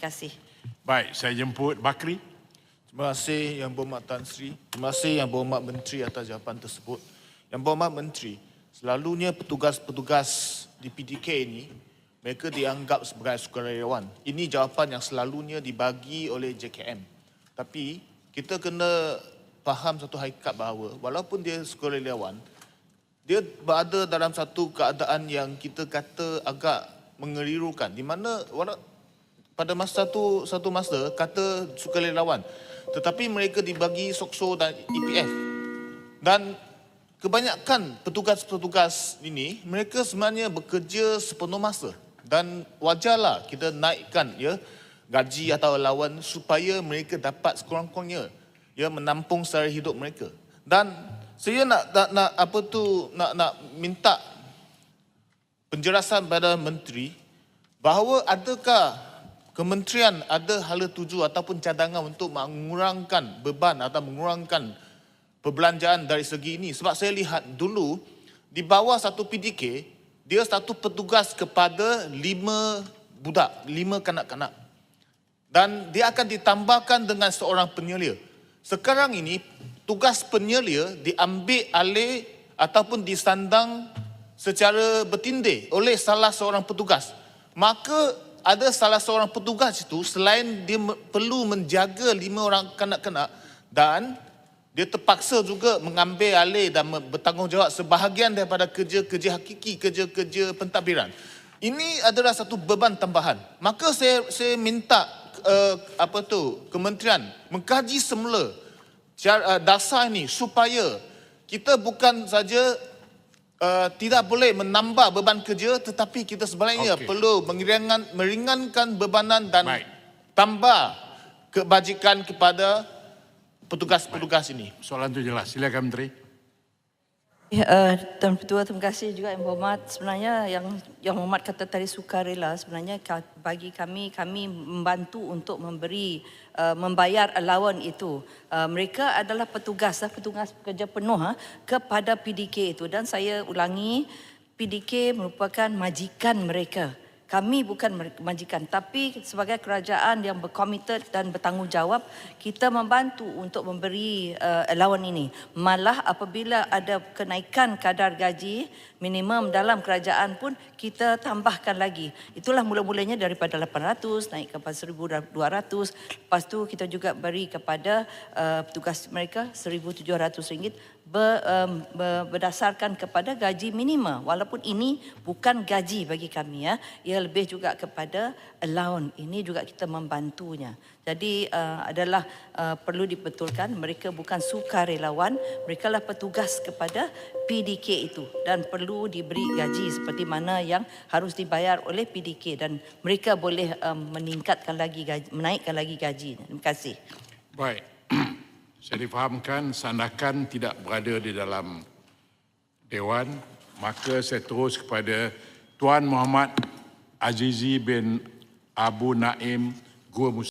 Terima kasih. Baik, saya jemput Bakri. Terima kasih Yang Berhormat Tan Sri. Terima kasih Yang Berhormat Menteri atas jawapan tersebut. Yang Berhormat Menteri, selalunya petugas-petugas di PDK ini mereka dianggap sebagai sukarelawan. Ini jawapan yang selalunya dibagi oleh JKM. Tapi kita kena faham satu hakikat bahawa walaupun dia sukarelawan, dia berada dalam satu keadaan yang kita kata agak mengelirukan di mana wala, pada masa satu satu masa kata sukarelawan tetapi mereka dibagi SOKSO dan EPF dan kebanyakan petugas-petugas ini mereka sebenarnya bekerja sepenuh masa. Dan wajarlah kita naikkan ya gaji atau lawan supaya mereka dapat sekurang-kurangnya ya menampung sara hidup mereka. Dan saya nak, nak nak apa tu nak nak minta penjelasan pada menteri bahawa adakah kementerian ada hala tuju ataupun cadangan untuk mengurangkan beban atau mengurangkan perbelanjaan dari segi ini sebab saya lihat dulu di bawah satu PDK dia satu petugas kepada lima budak, lima kanak-kanak dan dia akan ditambahkan dengan seorang penyelia. Sekarang ini tugas penyelia diambil alih ataupun disandang secara bertindih oleh salah seorang petugas. Maka ada salah seorang petugas itu selain dia perlu menjaga lima orang kanak-kanak dan dia terpaksa juga mengambil alih dan bertanggungjawab sebahagian daripada kerja-kerja hakiki, kerja-kerja pentadbiran. Ini adalah satu beban tambahan. Maka saya saya minta uh, apa tu kementerian mengkaji semula dasar ini supaya kita bukan saja uh, tidak boleh menambah beban kerja tetapi kita sebaliknya okay. perlu meringankan, meringankan bebanan dan Baik. tambah kebajikan kepada petugas-petugas ini. Soalan itu jelas. Silakan Menteri. Ya, uh, Tuan Ketua, terima kasih juga Yang Berhormat. Sebenarnya yang Yang Berhormat kata tadi sukarela, sebenarnya bagi kami, kami membantu untuk memberi, uh, membayar allowance itu. Uh, mereka adalah petugas, lah, petugas pekerja penuh ha, kepada PDK itu. Dan saya ulangi, PDK merupakan majikan mereka. Kami bukan majikan tapi sebagai kerajaan yang berkomited dan bertanggungjawab kita membantu untuk memberi uh, allowance ini. Malah apabila ada kenaikan kadar gaji minimum dalam kerajaan pun kita tambahkan lagi. Itulah mula-mulanya daripada 800 naik kepada 1200. Lepas tu kita juga beri kepada uh, petugas mereka 1700 ringgit ber, um, ber, berdasarkan kepada gaji minima. Walaupun ini bukan gaji bagi kami ya. Ia lebih juga kepada allowance. Ini juga kita membantunya. Jadi uh, adalah uh, perlu dibetulkan. Mereka bukan sukarelawan. Mereka lah petugas kepada PDK itu. Dan perlu diberi gaji seperti mana yang harus dibayar oleh PDK dan mereka boleh um, meningkatkan lagi gaji, menaikkan lagi gaji. Terima kasih. Baik. Saya difahamkan sandakan tidak berada di dalam Dewan. Maka saya terus kepada Tuan Muhammad Azizi bin Abu Naim Gua Musa.